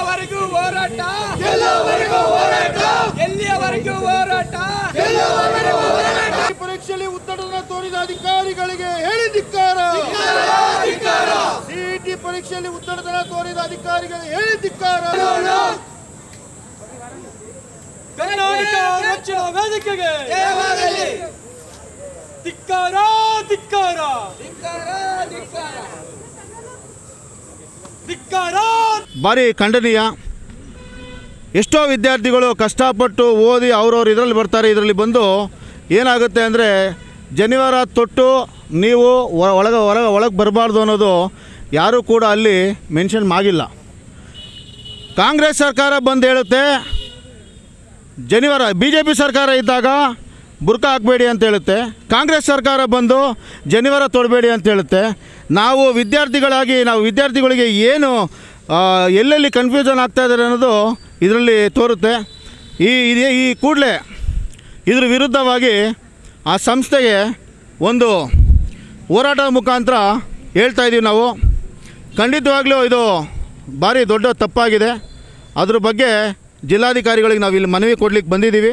ಎಲ್ಲಿಯವರೆಗೂ ಹೋರಾಟ. ಎಲ್ಲಿಯವರೆಗೂ ಹೋರಾಟ. ಪರೀಕ್ಷೆಯಲ್ಲಿ ಉತ್ತರವನ್ನು ತೋರಿದ ಅಧಿಕಾರಿಗಳಿಗೆ ಹೇಳಿ ಧಿಕ್ಕಾರ ಸಿಇಟಿ ಪರೀಕ್ಷೆಯಲ್ಲಿ ಉತ್ತರದನ ತೋರಿದ ಅಧಿಕಾರಿಗಳಿಗೆ ಹೇಳಿ ಧಿಕ್ಕಾರ ಕರ್ನಾಟಕ ರಕ್ಷಣಾ ವೇದಿಕೆಗೆ ಧಿಕ್ಕಾರ ಧಿಕ್ಕಾರ. ಭಾರಿ ಖಂಡನೀಯ. ಎಷ್ಟೋ ವಿದ್ಯಾರ್ಥಿಗಳು ಕಷ್ಟಪಟ್ಟು ಓದಿ ಅವ್ರವ್ರು ಇದರಲ್ಲಿ ಬರ್ತಾರೆ, ಇದರಲ್ಲಿ ಬಂದು ಏನಾಗುತ್ತೆ ಅಂದರೆ ಜನಿವಾರ ತೊಟ್ಟು ನೀವು ಒಳಗೆ ಹೊರಗೆ ಒಳಗೆ ಬರಬಾರ್ದು ಅನ್ನೋದು ಯಾರೂ ಕೂಡ ಅಲ್ಲಿ ಮೆನ್ಷನ್ ಆಗಿಲ್ಲ ಕಾಂಗ್ರೆಸ್ ಸರ್ಕಾರ ಬಂದು ಹೇಳುತ್ತೆ, ಜನಿವಾರ ಬಿ ಜೆ ಪಿ ಸರ್ಕಾರ ಇದ್ದಾಗ ಬುರ್ಕ ಹಾಕಬೇಡಿ ಅಂತ ಹೇಳುತ್ತೆ, ಕಾಂಗ್ರೆಸ್ ಸರ್ಕಾರ ಬಂದು ಜನಿವಾರ ತೊಡಬೇಡಿ ಅಂತ ಹೇಳುತ್ತೆ. ನಾವು ವಿದ್ಯಾರ್ಥಿಗಳಾಗಿ, ನಾವು ವಿದ್ಯಾರ್ಥಿಗಳಿಗೆ ಏನು ಎಲ್ಲೆಲ್ಲಿ ಕನ್ಫ್ಯೂಷನ್ ಆಗ್ತಾ ಇದ್ದಾರೆ ಅನ್ನೋದು ಇದರಲ್ಲಿ ತೋರುತ್ತೆ. ಈ, ಇದೇ ಈ ಕೂಡಲೇ ಇದ್ರ ವಿರುದ್ಧವಾಗಿ ಆ ಸಂಸ್ಥೆಗೆ ಒಂದು ಹೋರಾಟದ ಮುಖಾಂತರ ಹೇಳ್ತಾ ಇದ್ದೀವಿ ನಾವು. ಖಂಡಿತವಾಗ್ಲೂ ಇದು ಭಾರಿ ದೊಡ್ಡ ತಪ್ಪಾಗಿದೆ. ಅದ್ರ ಬಗ್ಗೆ ಜಿಲ್ಲಾಧಿಕಾರಿಗಳಿಗೆ ನಾವು ಇಲ್ಲಿ ಮನವಿ ಕೊಡ್ಲಿಕ್ಕೆ ಬಂದಿದ್ದೀವಿ.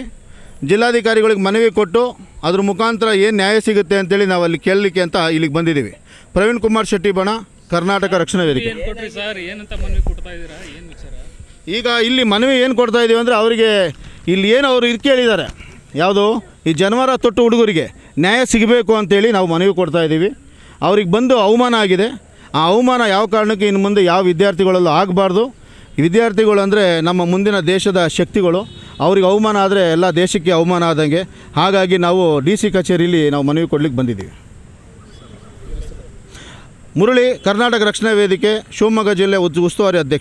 ಜಿಲ್ಲಾಧಿಕಾರಿಗಳಿಗೆ ಮನವಿ ಕೊಟ್ಟು ಅದ್ರ ಮುಖಾಂತರ ಏನು ನ್ಯಾಯ ಸಿಗುತ್ತೆ ಅಂತೇಳಿ ನಾವು ಅಲ್ಲಿ ಕೇಳಲಿಕ್ಕೆ ಅಂತ ಇಲ್ಲಿಗೆ ಬಂದಿದ್ದೀವಿ. ಪ್ರವೀಣ್ ಕುಮಾರ್ ಶೆಟ್ಟಿ ಬಣ ಕರ್ನಾಟಕ ರಕ್ಷಣಾ ವೇದಿಕೆ. ಏನ್ ಕೊಟ್ರಿ ಸರ್? ಏನಂತ ಮನವಿ ಕೊಡ್ತಾ ಇದ್ದೀರಾ? ಏನ್ ವಿಚಾರ? ಈಗ ಇಲ್ಲಿ ಮನವಿ ಏನು ಕೊಡ್ತಾ ಇದ್ದೀವಿ ಅಂದರೆ ಅವರಿಗೆ ಇಲ್ಲಿ ಏನು ಅವರು ಇದು ಕೇಳಿದ್ದಾರೆ. ಯಾವುದು? ಈ ಜನವರ ತೊಟ್ಟು ಹುಡುಗರಿಗೆ ನ್ಯಾಯ ಸಿಗಬೇಕು ಅಂತೇಳಿ ನಾವು ಮನವಿ ಕೊಡ್ತಾ ಇದ್ದೀವಿ ಅವ್ರಿಗೆ ಬಂದು ಅವಮಾನ ಆಗಿದೆ. ಆ ಅವಮಾನ ಯಾವ ಕಾರಣಕ್ಕೆ ಇನ್ನು ಮುಂದೆ ಯಾವ ವಿದ್ಯಾರ್ಥಿಗಳಲ್ಲೂ ಆಗಬಾರ್ದು. ವಿದ್ಯಾರ್ಥಿಗಳು ಅಂದರೆ ನಮ್ಮ ಮುಂದಿನ ದೇಶದ ಶಕ್ತಿಗಳು. ಅವ್ರಿಗೆ ಅವಮಾನ ಆದರೆ ಎಲ್ಲ ದೇಶಕ್ಕೆ ಅವಮಾನ ಆದಂಗೆ. ಹಾಗಾಗಿ ನಾವು ಡಿ ಸಿ ಕಚೇರಿಯಲ್ಲಿ ನಾವು ಮನವಿ ಕೊಡ್ಲಿಕ್ಕೆ ಬಂದಿದ್ದೀವಿ. ಮುರಳಿ ಕರ್ನಾಟಕ ರಕ್ಷಣಾ ವೇದಿಕೆ ಶಿವಮೊಗ್ಗ ಜಿಲ್ಲೆ ಉಸ್ತುವಾರಿ ಅಧ್ಯಕ್ಷ